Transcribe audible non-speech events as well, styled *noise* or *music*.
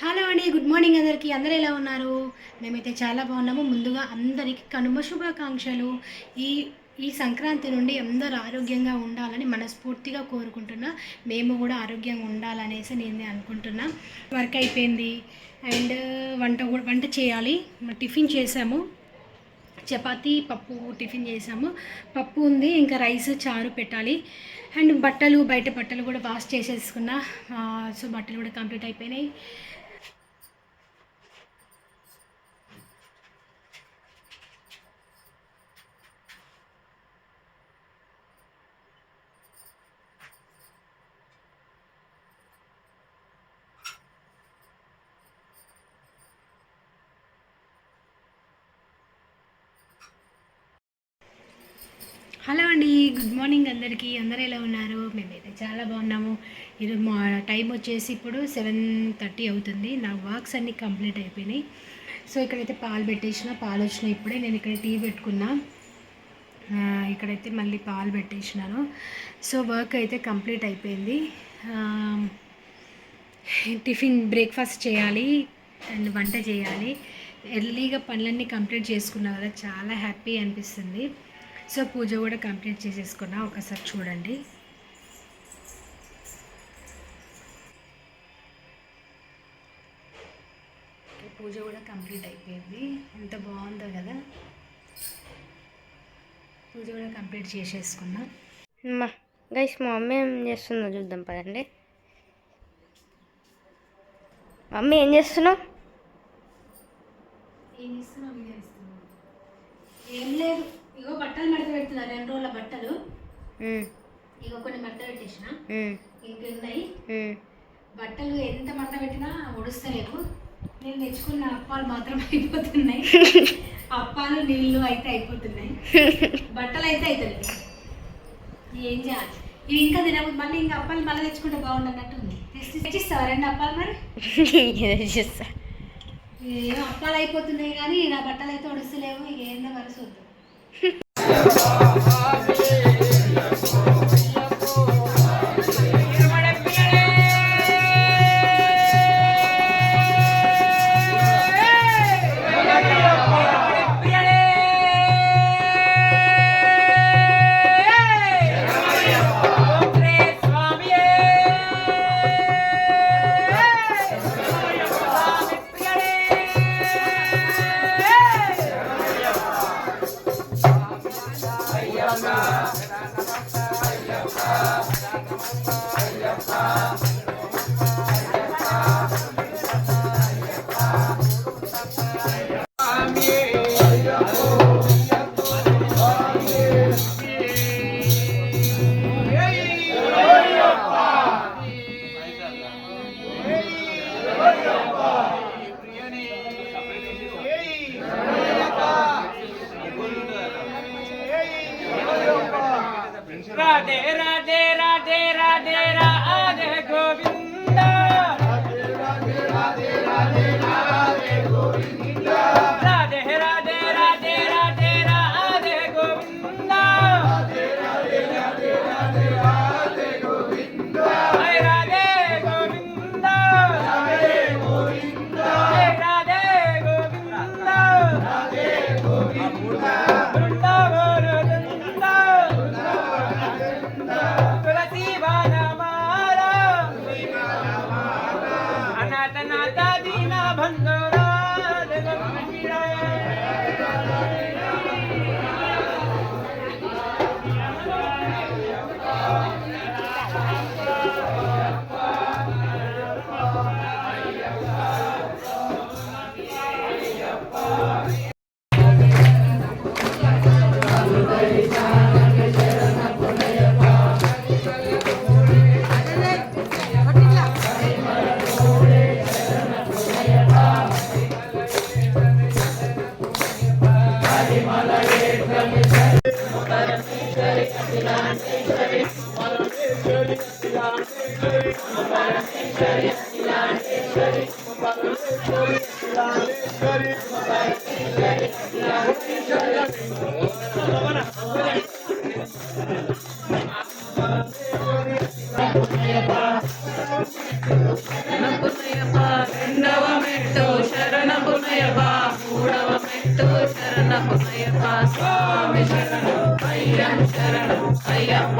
Hello అండి good morning అందరికీ. అందరూ ఎలా ఉన్నారు? మేమైతే చాలా బాగున్నాము. ముందుగా అందరికీ కనుమ శుభాకాంక్షలు. ఈ ఈ సంక్రాంతి నుండి అందరూ ఆరోగ్యంగా ఉండాలని మనస్ఫూర్తిగా కోరుకుంటున్నా. మేము కూడా ఆరోగ్యంగా ఉండాలనేసి నేను అనుకుంటున్నా. వర్క్ అయిపోయింది. అండ్ వంట కూడా వంట చేయాలి. టిఫిన్ చేసాము. చపాతీ పప్పు టిఫిన్ చేసాము. పప్పు ఉంది ఇంకా రైస్ చారు పెట్టాలి. అండ్ బట్టలు బయట బట్టలు కూడా వాష్ చేసేసుకున్నా. సో బట్టలు కూడా కంప్లీట్ అయిపోయినాయి. హలో అండి గుడ్ మార్నింగ్ అందరికీ. అందరూ ఎలా ఉన్నారు? మేమైతే చాలా బాగున్నాము. ఇది మా టైం వచ్చేసి ఇప్పుడు సెవెన్ థర్టీ అవుతుంది. నా వర్క్స్ అన్నీ కంప్లీట్ అయిపోయినాయి. సో ఇక్కడైతే పాలు పెట్టేసిన పాలు వచ్చినాయి ఇప్పుడే నేను ఇక్కడ టీ పెట్టుకున్నా. ఇక్కడైతే మళ్ళీ పాలు పెట్టేసినాను. సో వర్క్ అయితే కంప్లీట్ అయిపోయింది. టిఫిన్ బ్రేక్ఫాస్ట్ చేయాలి అండ్ వంట చేయాలి. ఎర్లీగా పనులన్నీ కంప్లీట్ చేసుకున్నా కదా చాలా హ్యాపీ అనిపిస్తుంది. సో పూజ కూడా కంప్లీట్ చేసేసుకున్నా. ఒకసారి చూడండి. పూజ కూడా కంప్లీట్ అయిపోయింది. ఎంత బాగుందో కదా. పూజ కూడా కంప్లీట్ చేసేసుకున్నా. అమ్మా గైస్ మా మమ్మీ ఏం చేస్తుందో చూద్దాం పదండి. మమ్మీ ఏం చేస్తున్నావు? ఏం చేస్తున్నావు? ఏం లేదు. ఇగో బట్టలు మడత పెడుతున్నా రెండు రోజుల బట్టలు. ఇగో కొన్ని మడత పెట్టేసిన. ఇంకున్నాయి. బట్టలు ఎంత మడత పెట్టినా ఒడుస్తలేవు. నేను తెచ్చుకున్న అప్పాలు మాత్రం అయిపోతున్నాయి. *laughs* అప్పాలు నీళ్ళు అయితే అయిపోతున్నాయి. బట్టలు అయితే అవుతుంది ఏం చేయాలి? ఇవి ఇంకా తినబోదు మళ్ళీ ఇంకా అప్పాలు మళ్ళీ తెచ్చుకుంటే బాగుండన్నట్టు ఉంది. తెచ్చి తెచ్చిస్తావా రెండు అప్పాలు మరి? అప్పాలు అయిపోతున్నాయి కానీ నా బట్టలు అయితే ఒడుస్తలేవు. ఇక ఏందో మరి 哼 *laughs* Radhe Radhe Radhe Radhe Govinda నప్పునయ్యప్ప రెండా పునయప మూడవ మెట్టు శరణపునయప స్వామి శరణం అయ్యం శరణం అయ్యప్ప